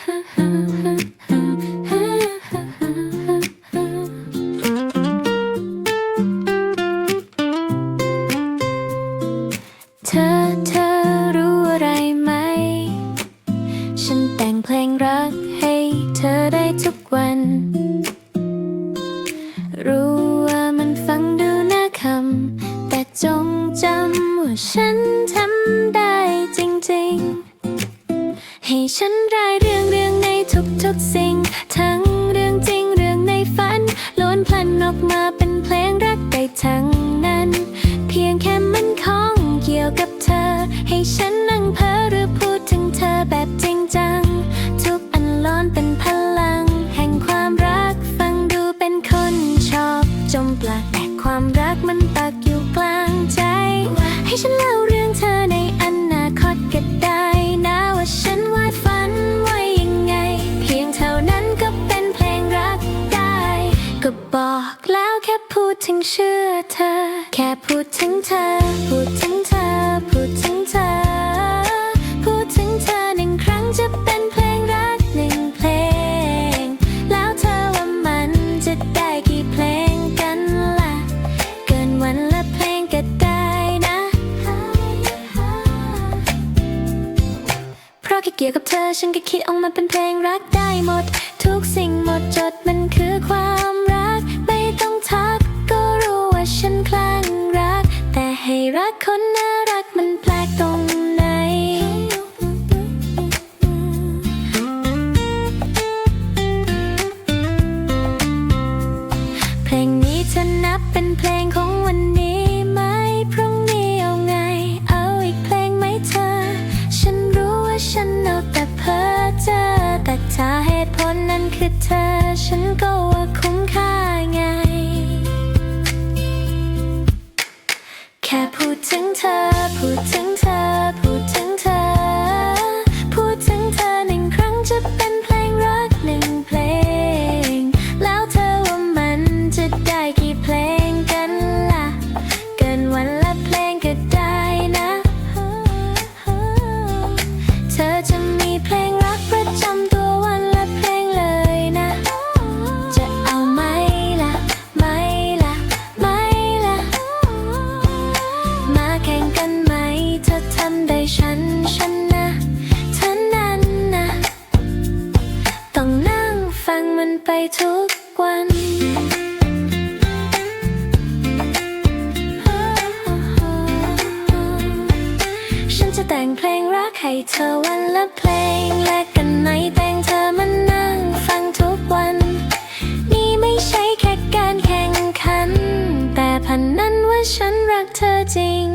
เธอเธอรู้อะไรไหม ฉันแต่งเพลงรักให้เธอได้ทุกวัน รู้ว่ามันฟังดูน่าคำ แต่จงจำว่าฉันทำได้จริงๆให้ ฉันรายเรื่องเรื่อง ก็บอกแล้วแค่พูดถึงเชื่อเธอ แค่พูดถึงเธอ พูดถึงเธอ พูดถึงเธอ พูดถึงเธอหนึ่งครั้งจะเป็นเพลงรักหนึ่งเพลง แล้วเธอว่ามันจะได้กี่เพลงกันล่ะ เกินวันละเพลงก็ได้นะ เพราะแค่เกี่ยวกับเธอฉันก็คิดออกมาเป็นเพลงรักได้หมด ทุกสิ่งหมดจด กคนน่ารักมันแปลกตรงไหน เพลงนี้จะนับเป็นเพลงของวันนี้ไหม พรุ่งนี้เอาไง เอาอีกเพลงไหมเธอ ฉันรู้ว่าฉันเอาแต่เพ้อเจอแต่ถ้าเหตุผลนั้นคือเธอ ฉันก็ว่า ไปทุกวันฉันจะแต่งเพลงรักให้เธอวันละเพลงและกันไหนแต่งเธอมานั่งฟังทุกวัน นี่ไม่ใช่แค่การแข่งขัน แต่พันนั้นว่าฉันรักเธอจริง